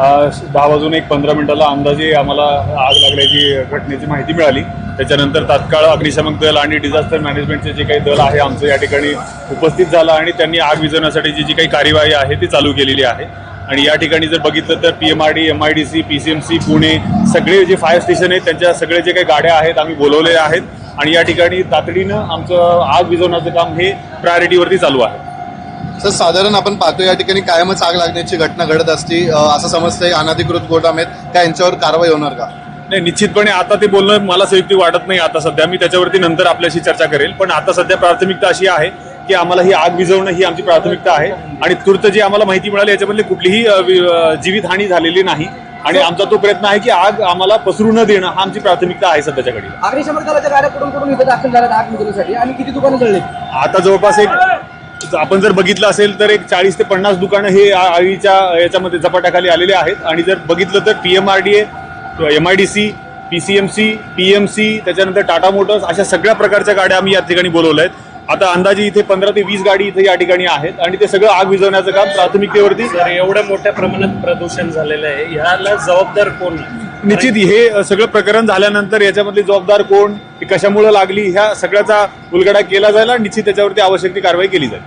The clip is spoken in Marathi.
दहा वाजून एक पंधरा मिनिटाला अंदाजे आम्हाला आग लागल्याची घटनेची माहिती मिळाली. त्याच्यानंतर तात्काळ अग्निशमक दल आणि डिझास्टर मॅनेजमेंटचे जे काही दल आहे आमचं या ठिकाणी उपस्थित झालं आणि त्यांनी आग विझवण्यासाठीची जी काही कार्यवाही आहे ती चालू केलेली आहे. आणि या ठिकाणी जर बघितलं तर P M R D M I D C P C M C Pune सगळे जे फायर स्टेशन आहेत त्यांच्या सगळे जे काही गाड्या आहेत आम्ही बोलवले आहेत. आणि या ठिकाणी तातडीनं आमचं आग विझवण्याचं काम हे प्रायोरिटीवरती चालू आहे. सर साधारण आपण पाहतो या ठिकाणी कायमच आग लागण्याची घटना घडत असते. असं समजतंय अनधिकृत गोदाम आहेत. त्या यांच्यावर कारवाई होणार का? नाही निश्चितपणे आता ते बोलणं मला संयुक्त वाटत नाही आता सध्या. मी त्याच्यावरती नंतर आपल्याशी चर्चा करेल. पण आता सध्या प्राथमिकता अशी आहे की आम्हाला ही आग विझवणं ही आमची प्राथमिकता आहे. आणि तूर्त जी आम्हाला माहिती मिळाली याच्यामधली कुठलीही जीवितहानी झालेली नाही. आणि आमचा तो प्रयत्न आहे की आग आम्हाला पसरू न देणं हा आमची प्राथमिकता आहे सध्याच्या घडीला. अग्निशमन दलाच्या गाड्या कुठून कुठून इथं दाखल झाल्यात आग विझवण्यासाठी? आणि किती दुकानं जळली आता जवळपास एक आपण जर बघितलं असेल तर एक चाळीस ते पन्नास दुकानं हे आळीच्या याच्यामध्ये झपाट्याखाली आलेले आहेत. आणि जर बघितलं तर P M R D A M I D C P C M C P M C त्याच्यानंतर टाटा मोटर्स अशा सगळ्या प्रकारच्या गाड्या आम्ही या ठिकाणी बोलवल्या आहेत. आता अंदाजे इथे पंधरा ते वीस गाडी इथे या ठिकाणी आहेत आणि ते सगळं आग विझवण्याचं काम प्राथमिकतेवरती एवढ्या मोठ्या प्रमाणात प्रदूषण झालेलं आहे. ह्याला जबाबदार कोण निश्चित हे सगळं प्रकरण झाल्यानंतर याच्यामधली जबाबदार कोण कशामुळे लागली ह्या सगळ्याचा उलगडा केला जाईल आणि निश्चित त्याच्यावरती आवश्यक ती कारवाई केली जाईल.